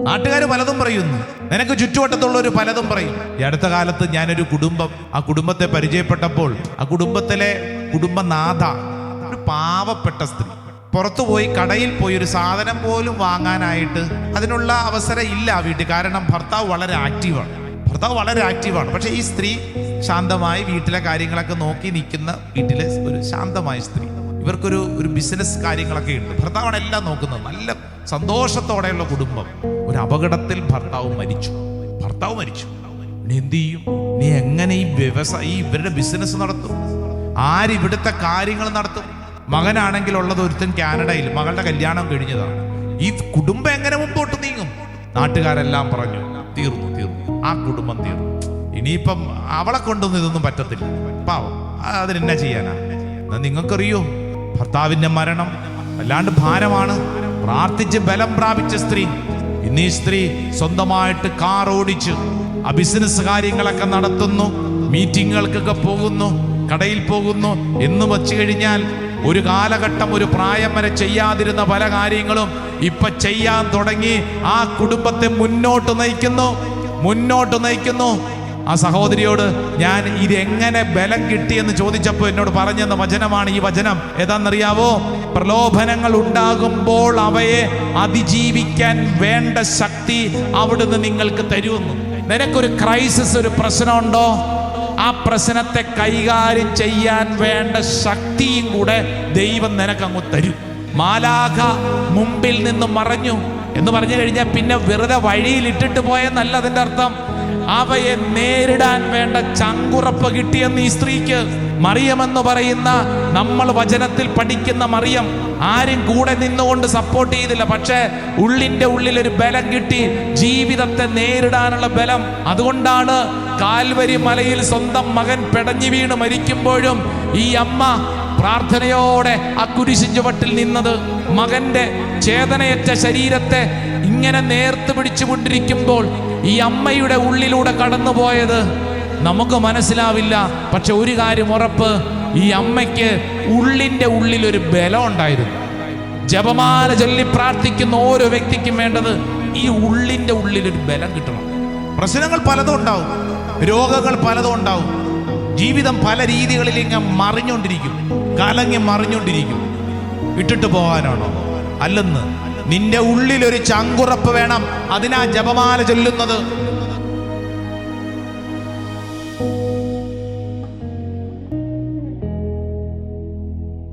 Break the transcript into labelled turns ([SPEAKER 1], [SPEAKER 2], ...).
[SPEAKER 1] നാട്ടുകാർ പലതും പറയുന്നു. നിനക്ക് ചുറ്റുവട്ടത്തുള്ളവർ പലതും പറയും. ഈ അടുത്ത കാലത്ത് ഞാനൊരു കുടുംബം ആ കുടുംബത്തെ പരിചയപ്പെട്ടപ്പോൾ ആ കുടുംബത്തിലെ കുടുംബനാഥ ഒരു പാവപ്പെട്ട സ്ത്രീ. പുറത്തു പോയി കടയിൽ പോയി ഒരു സാധനം പോലും വാങ്ങാനായിട്ട് അതിനുള്ള അവസരം ഇല്ല വീട്ടിൽ. കാരണം ഭർത്താവ് വളരെ ആക്റ്റീവാണ്. ഭർത്താവ് വളരെ ആക്റ്റീവാണ്. പക്ഷേ ഈ സ്ത്രീ ശാന്തമായി വീട്ടിലെ കാര്യങ്ങളൊക്കെ നോക്കി നിൽക്കുന്ന വീട്ടിലെ ഒരു ശാന്തമായ സ്ത്രീ. ഇവർക്കൊരു ഒരു ബിസിനസ് കാര്യങ്ങളൊക്കെ ഉണ്ട്. ഭർത്താവാണ് എല്ലാം നോക്കുന്നത്. നല്ല സന്തോഷത്തോടെയുള്ള കുടുംബം. ഒരു അപകടത്തിൽ ഭർത്താവ് മരിച്ചു. ഭർത്താവ് മരിച്ചു. നീ എന്ത് ചെയ്യും? നീ എങ്ങനെ ഈ വ്യവസായ ഈ ഇവരുടെ ബിസിനസ് നടത്തും? ആരിവിടുത്തെ കാര്യങ്ങൾ നടത്തും? മകനാണെങ്കിൽ ഉള്ളത് ഒരുത്തൻ കാനഡയിൽ മകളുടെ കല്യാണം കഴിഞ്ഞതാണ്. ഈ കുടുംബം എങ്ങനെ മുമ്പോട്ട് നീങ്ങും? നാട്ടുകാരെല്ലാം പറഞ്ഞു തീർന്നു തീർന്നു. ആ കുടുംബം തീർന്നു. ഇനിയിപ്പം അവളെ കൊണ്ടൊന്നും ഇതൊന്നും പറ്റത്തില്ല. പാവം. അതിനെന്നാ ചെയ്യാനാ? നിങ്ങൾക്കറിയോ? ഭർത്താവിന്റെ മരണം അല്ലാണ്ട് ഭാരമാണ്. പ്രാർത്ഥിച്ച് ബലം പ്രാപിച്ച സ്ത്രീ ഇന്ന് ഈ സ്ത്രീ സ്വന്തമായിട്ട് കാർ ഓടിച്ച് ആ ബിസിനസ് കാര്യങ്ങളൊക്കെ നടത്തുന്നു മീറ്റിങ്ങുകൾക്കൊക്കെ പോകുന്നു കടയിൽ പോകുന്നു എന്ന് വച്ചു കഴിഞ്ഞാൽ ഒരു കാലഘട്ടം ഒരു പ്രായം വരെ ചെയ്യാതിരുന്ന പല കാര്യങ്ങളും ഇപ്പൊ ചെയ്യാൻ തുടങ്ങി ആ കുടുംബത്തെ മുന്നോട്ട് നയിക്കുന്നു മുന്നോട്ട് നയിക്കുന്നു. ആ സഹോദരിയോട് ഞാൻ ഇതെങ്ങനെ ബലം കിട്ടിയെന്ന് ചോദിച്ചപ്പോൾ എന്നോട് പറഞ്ഞെന്ന വചനമാണ് ഈ വചനം. ഏതാണെന്നറിയാവോ? പ്രലോഭനങ്ങൾ ഉണ്ടാകുമ്പോൾ അവയെ അതിജീവിക്കാൻ വേണ്ട ശക്തി അവിടുന്ന് നിങ്ങൾക്ക് തരുമെന്നു. നിനക്കൊരു ക്രൈസിസ് ഒരു പ്രശ്നമുണ്ടോ? ആ പ്രശ്നത്തെ കൈകാര്യം ചെയ്യാൻ വേണ്ട ശക്തിയും കൂടെ ദൈവം നിനക്കങ്ങ് തരും. മാലാഖ മുമ്പിൽ നിന്ന് മറഞ്ഞു എന്ന് പറഞ്ഞു കഴിഞ്ഞാൽ പിന്നെ വെറുതെ വഴിയിൽ ഇട്ടിട്ട് പോയെന്നല്ല അതിന്റെ അർത്ഥം. അവയെ നേരിടാൻ വേണ്ട ചങ്കുറപ്പ് കിട്ടിയെന്ന് ഈ സ്ത്രീക്ക് മറിയമെന്ന് പറയുന്ന നമ്മൾ വചനത്തിൽ പഠിക്കുന്ന മറിയം ആരും കൂടെ നിന്നുകൊണ്ട് സപ്പോർട്ട് ചെയ്തില്ല. പക്ഷേ ഉള്ളിന്റെ ഉള്ളിൽ ഒരു ബലം കിട്ടി. ജീവിതത്തെ നേരിടാനുള്ള ബലം. അതുകൊണ്ടാണ് കാൽവരി മലയിൽ സ്വന്തം മകൻ പെടഞ്ഞു വീണ് മരിക്കുമ്പോഴും ഈ അമ്മ പ്രാർത്ഥനയോടെ ആ കുരിശിൻ ചുവട്ടിൽ നിന്നത്. മകന്റെ ചേതനയറ്റ ശരീരത്തെ ഇങ്ങനെ നേർത്ത് പിടിച്ചുകൊണ്ടിരിക്കുമ്പോൾ ഈ അമ്മയുടെ ഉള്ളിലൂടെ കടന്നുപോയത് നമുക്ക് മനസ്സിലാവില്ല. പക്ഷെ ഒരു കാര്യം ഉറപ്പ് ഈ അമ്മയ്ക്ക് ഉള്ളിന്റെ ഉള്ളിൽ ഒരു ബലം ഉണ്ടായിരുന്നു. ജപമാല ചൊല്ലി പ്രാർത്ഥിക്കുന്ന ഓരോ വ്യക്തിക്കും വേണ്ടത് ഈ ഉള്ളിന്റെ ഉള്ളിൽ ഒരു ബലം കിട്ടണം. പ്രശ്നങ്ങൾ പലതും ഉണ്ടാവും. രോഗങ്ങൾ പലതും ഉണ്ടാവും. ജീവിതം പല രീതികളിൽ ഇങ്ങനെ മറിഞ്ഞുകൊണ്ടിരിക്കും. കലങ്ങി മറിഞ്ഞുകൊണ്ടിരിക്കും. ഇട്ടിട്ട് പോകാനാണോ? അല്ലെന്ന്. നിന്റെ ഉള്ളിൽ ഒരു ചങ്കുറപ്പ് വേണം. അതിനാ ജപമാല ചൊല്ലുന്നത്.